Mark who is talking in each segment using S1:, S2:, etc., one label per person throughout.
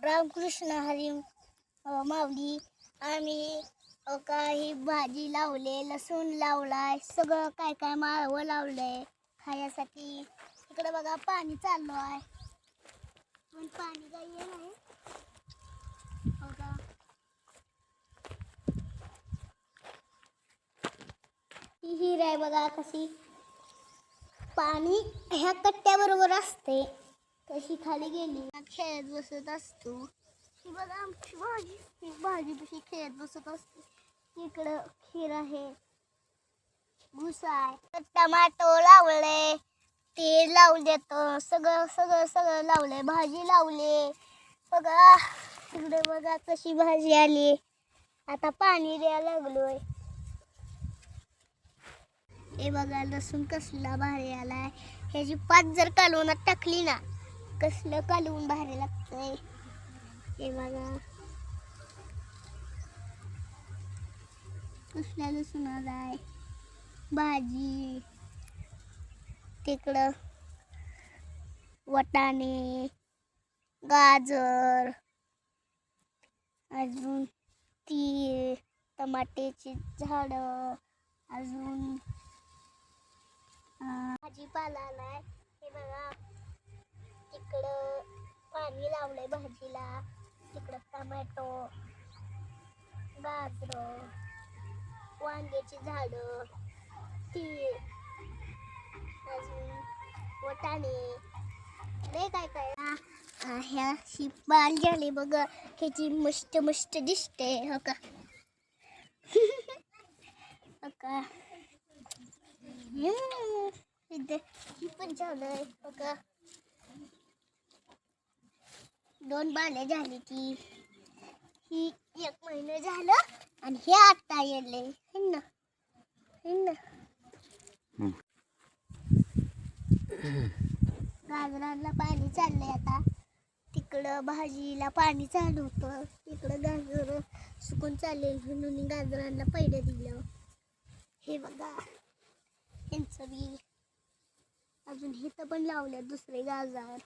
S1: रामकृष्ण हरी माऊली आम्ही काही भाजी लावले लसूण लावलाय सगळं काय काय माळवं लावलंय. खायासाठी इकडे बघा पाणी चाललो आहे. पण पाणी काही नाही. बघा. ही हिर आहे बघा कशी. पाणी ह्या कट्ट्याबरोबर असते. कशी खाली गेली? खेळत बसत असतो. ही बघा आमची भाजी ही भाजी कशी खेळत बसत असते. इकडं खीर आहे. भुसा आहे. टमाटो लावले. ते लावले तर सगळं सगळं सगळं लावलंय भाजी लावले. बघा तिकडे बघा कशी भाजी आली. आता पाणी द्यायला लागलोय. हे बघा लसूण कसला भारी आलाय. ह्याची पात जर कालवणात टाकली ना कसलं कालवून भारी लागतंय? हे बघा. कसल्या लसूण आहे भाजी. तिकडं वटाणे गाजर अजून तीळ टमाट्याची झाडं अजून भाजीपाला आलाय. हे बघा. इकडं पाणी लावलंय भाजीला. तिकडं टमॅटो गाजर वांग्याची झाडं तीळ अजून वटाणे. लय काय काय? ह्या ही बाल झाली बघ ह्याची मस्त मस्त दिसते हो का? हो का? ही पण झालंय हो का? दोन बाले झाली ती. ही एक महिने झालं आणि हे आता येले. ना ना. गाजराला पाणी चाललंय आता. तिकडं भाजीला पाणी चालू होतं. तिकडं गाजर सुकून चालले म्हणून गाजरांना पहिलं दिलं. हे बघा. यांचं बी. अजून हे तर पण लावले दुसरे गाजर.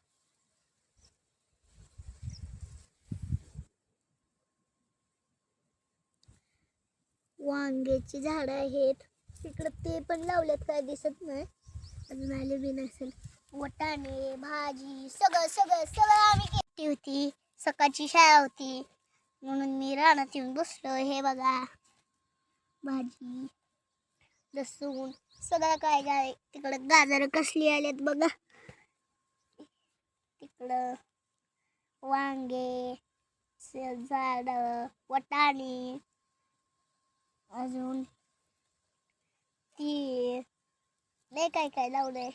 S1: वांग्याची झाडं आहेत. तिकडं ते पण लावलेत काय दिसत नाही. अजून आले बी नसेल. वटाणे भाजी सगळं सगळं सगळं आम्ही केली होती. सकाळची शाळा होती. म्हणून मी रानात येऊन बसलो. हे बघा. भाजी लसूण सगळं काय काय तिकडं गाजर कसली आलेत बघा. तिकडं वांगे झाड वटाणे अजून ती लय काय काय लावलंय.